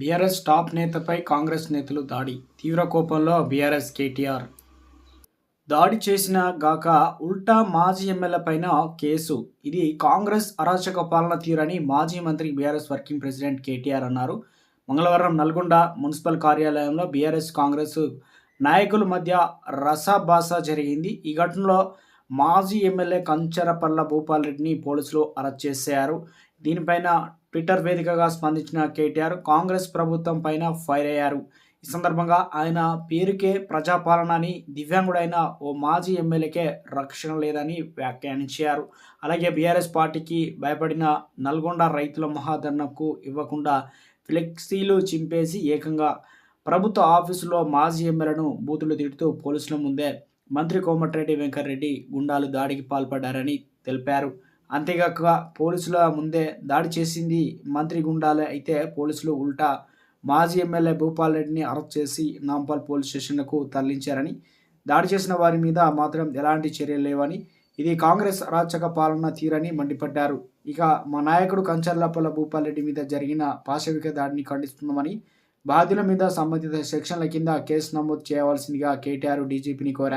BRS top నేతపై Congress నేతలు దాడి. తీవ్ర కోపంలో బీఆర్ఎస్ కేటీఆర్. దాడి చేసిన గాక ఉల్టా మాజీ ఎమ్మెల్యే పైన కేసు. ఇది కాంగ్రెస్ అరాచక పాలన తీరని మాజీ మంత్రి బీఆర్ఎస్ వర్కింగ్ ప్రెసిడెంట్ కేటీఆర్ అన్నారు. మంగళవారం నల్గొండ మున్సిపల్ కార్యాలయంలో బీఆర్ఎస్ కాంగ్రెస్ నాయకుల మధ్య రసాభాస జరిగింది. ఈ ఘటనలో మాజీ ఎమ్మెల్యే కంచరపల్ల భూపాల్ రెడ్డిని పోలీసులు అరెస్ట్ చేశారు. దీనిపైన ట్విట్టర్ వేదికగా స్పందించిన కేటీఆర్ కాంగ్రెస్ ప్రభుత్వం పైన ఫైర్ అయ్యారు. ఈ సందర్భంగా ఆయన పేరుకే ప్రజాపాలన అని దివ్యాంగుడైన ఓ మాజీ ఎమ్మెల్యేకే రక్షణ లేదని వ్యాఖ్యానించారు. అలాగే బీఆర్ఎస్ పార్టీకి భయపడిన నల్గొండ రైతుల మహాధర్నకు ఇవ్వకుండా ఫ్లెక్సీలు చింపేసి ఏకంగా ప్రభుత్వ ఆఫీసులో మాజీ ఎమ్మెల్యేను బూతులు తిడుతూ పోలీసుల ముందే మంత్రి కోమటిరెడ్డి వెంకటరెడ్డి గుండాలు దాడికి పాల్పడ్డారని తెలిపారు. అంతేగాక పోలీసుల ముందే దాడి చేసింది మంత్రి గుండాలే. అయితే పోలీసులు ఉల్టా మాజీ ఎమ్మెల్యే భూపాల్ రెడ్డిని అరెస్ట్ చేసి నాంపల్ పోలీస్ స్టేషన్లకు తరలించారని దాడి చేసిన వారి మీద మాత్రం ఎలాంటి చర్యలు లేవని ఇది కాంగ్రెస్ అరాచక పాలన తీరని మండిపడ్డారు. ఇక మా నాయకుడు కంచర్లపల్ల భూపాల్ రెడ్డి మీద జరిగిన పాశవిక దాడిని ఖండిస్తున్నామని బాధ్యుల మీద సంబంధిత సెక్షన్ల కింద కేసు నమోదు చేయవలసిందిగా కేటీఆర్ డీజీపీని కోరారు.